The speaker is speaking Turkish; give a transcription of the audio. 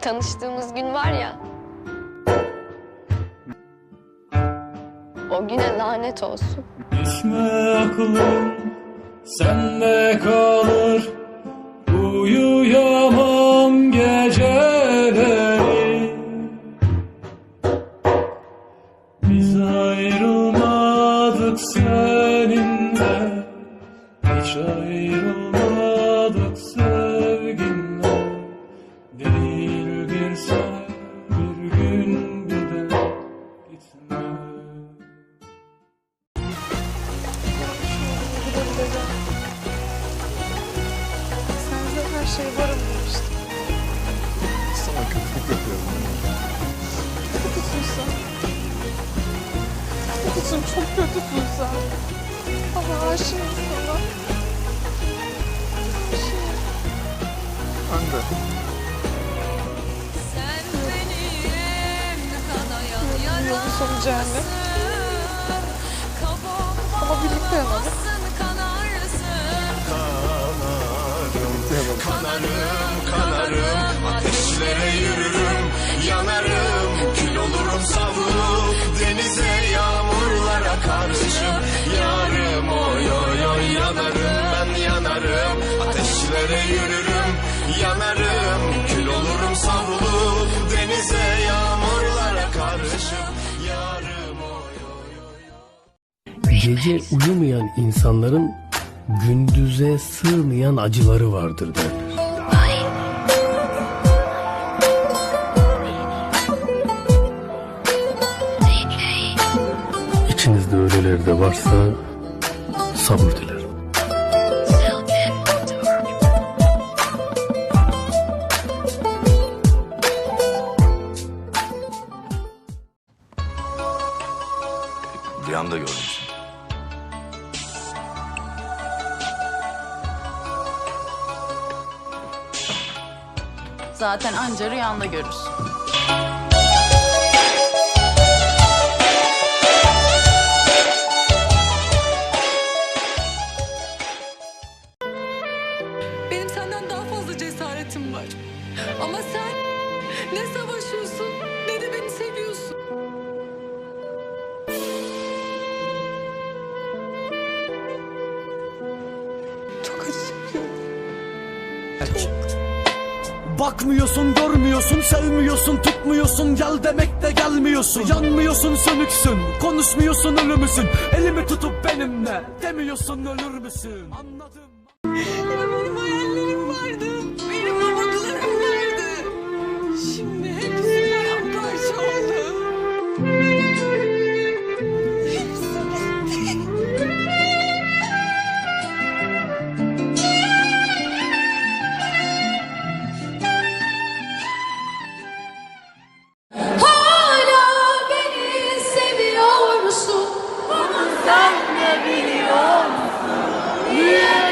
tanıştığımız gün var ya. O güne lanet olsun. Düşme aklım sende kalır Uyuyamam geceleri Biz ayrılmadık seninle Hiç ayrılmadık sevginle gitme Sende her şey varım demiştin. Sana kötülük yapıyorum. Kötüsün sen. Kötüsün, çok kötüsün sen. Ama aşığım sana. Aşığım. Ben de. Sonu cehennem. Ama birlikte yanalım. Kanarım kanarım ateşlere yürürüm yanarım. Kül olurum savrulup denize yağmurlara karışım yarım. Oy oy oy yanarım ben yanarım. Ateşlere yürürüm yanarım Gece uyumayan insanların gündüze sığmayan acıları vardır derler. İçinizde öyleleri de varsa sabır dilerim. Rüyamda gördüm Zaten anca rüyanda görürsün Benim senden daha fazla cesaretim var. Ama sen ne savaşıyorsun ne de beni seviyorsun. Çok acı çekiyorum. Bakmıyorsun, görmüyorsun, sevmiyorsun, tutmuyorsun, gel demek de gelmiyorsun. Yanmıyorsun, sönüksün, konuşmuyorsun, ölü müsün? Elimi tutup benimle, demiyorsun ölür müsün? Anladım. sen de biliyorsun. Niye